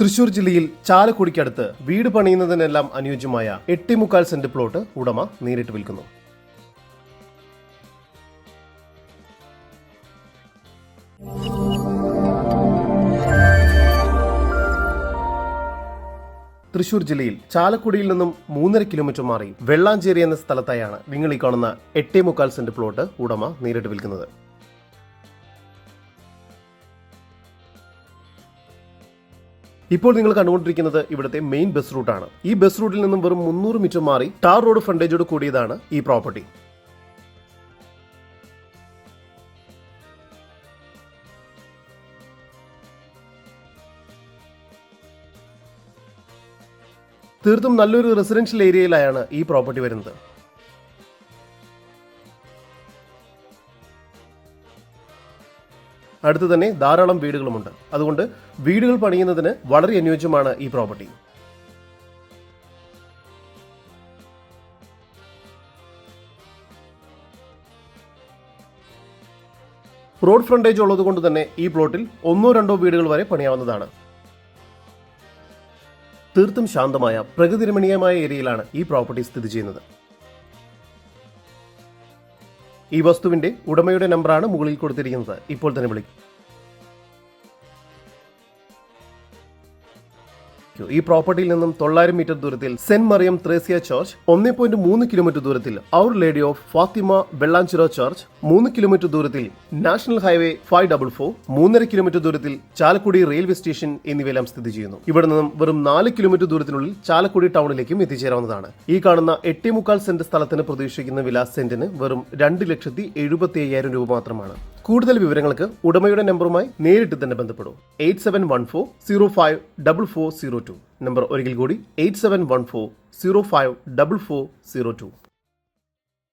തൃശൂർ ജില്ലയിൽ ചാലക്കുടിക്കടുത്ത് വീട് പണിയുന്നതിനെല്ലാം അനുയോജ്യമായ എട്ടിമുക്കാൽ സെന്റ് പ്ലോട്ട് ഉടമ നേരിട്ട് വിൽക്കുന്നു. തൃശൂർ ജില്ലയിൽ ചാലക്കുടിയിൽ നിന്നും മൂന്നര കിലോമീറ്റർ മാറി വെള്ളാഞ്ചേരി എന്ന സ്ഥലത്തായാണ് നിങ്ങൾ ഈ കാണുന്ന എട്ടേ മുക്കാൽ സെന്റ് പ്ലോട്ട് ഉടമ നേരിട്ട് വിൽക്കുന്നത്. ഇപ്പോൾ നിങ്ങൾ കണ്ടുകൊണ്ടിരിക്കുന്നത് ഇവിടുത്തെ മെയിൻ ബസ് റൂട്ടാണ് ഈ ബസ് റൂട്ടിൽ നിന്നും വെറും മുന്നൂറ് മീറ്റർ മാറി ടാർ റോഡ് ഫ്രണ്ടേജോട് കൂടിയതാണ് ഈ പ്രോപ്പർട്ടി തീർത്തും നല്ലൊരു റെസിഡൻഷ്യൽ ഏരിയയിലായാണ് ഈ പ്രോപ്പർട്ടി വരുന്നത്. അടുത്ത് തന്നെ ധാരാളം വീടുകളുമുണ്ട്. അതുകൊണ്ട് വീടുകൾ പണിയുന്നതിന് വളരെ അനുയോജ്യമാണ് ഈ പ്രോപ്പർട്ടി. റോഡ് ഫ്രണ്ടേജ് ഉള്ളതുകൊണ്ട് തന്നെ ഈ പ്ലോട്ടിൽ ഒന്നോ രണ്ടോ വീടുകൾ വരെ പണിയാവുന്നതാണ്. തീർത്തും ശാന്തമായ പ്രകൃതിരമണീയമായ ഏരിയയിലാണ് ഈ പ്രോപ്പർട്ടി സ്ഥിതി ചെയ്യുന്നത്. ഈ വസ്തുവിന്റെ ഉടമയുടെ നമ്പറാണ് മുകളിൽ കൊടുത്തിരിക്കുന്നത്. ഇപ്പോൾ തന്നെ വിളിക്കും. ഈ പ്രോപ്പർട്ടിയിൽ നിന്നും തൊള്ളായിരം മീറ്റർ ദൂരത്തിൽ സെന്റ് മറിയം ത്രേസ്യ ചർച്ച് ഒന്നേ പോയിന്റ് മൂന്ന് കിലോമീറ്റർ ദൂരത്തിൽ our lady of Fatima Vellanchira church മൂന്ന് കിലോമീറ്റർ ദൂരത്തിൽ national highway five double four മൂന്നര കിലോമീറ്റർ ദൂരത്തിൽ ചാലക്കുടി റെയിൽവേ സ്റ്റേഷൻ എന്നിവയെല്ലാം സ്ഥിതി ചെയ്യുന്നു. ഇവിടെ നിന്നും വെറും നാല് കിലോമീറ്റർ ദൂരത്തിനുള്ളിൽ ചാലക്കുടി ടൗണിലേക്കും എത്തിച്ചേരാവുന്നതാണ്. ഈ കാണുന്ന എട്ടേ മുക്കാൽ സെന്റ് സ്ഥലത്തിന് പ്രതീക്ഷിക്കുന്ന വില സെന്റിന് വെറും രണ്ട് ലക്ഷത്തി എഴുപത്തി അയ്യായിരം രൂപ മാത്രമാണ്. കൂടുതൽ വിവരങ്ങൾക്ക് ഉടമയുടെ നമ്പറുമായി നേരിട്ട് തന്നെ ബന്ധപ്പെടും. Eight seven one four zero five double four zero two number ഒരിക്കൽ കൂടി eight seven one four zero five double four zero two.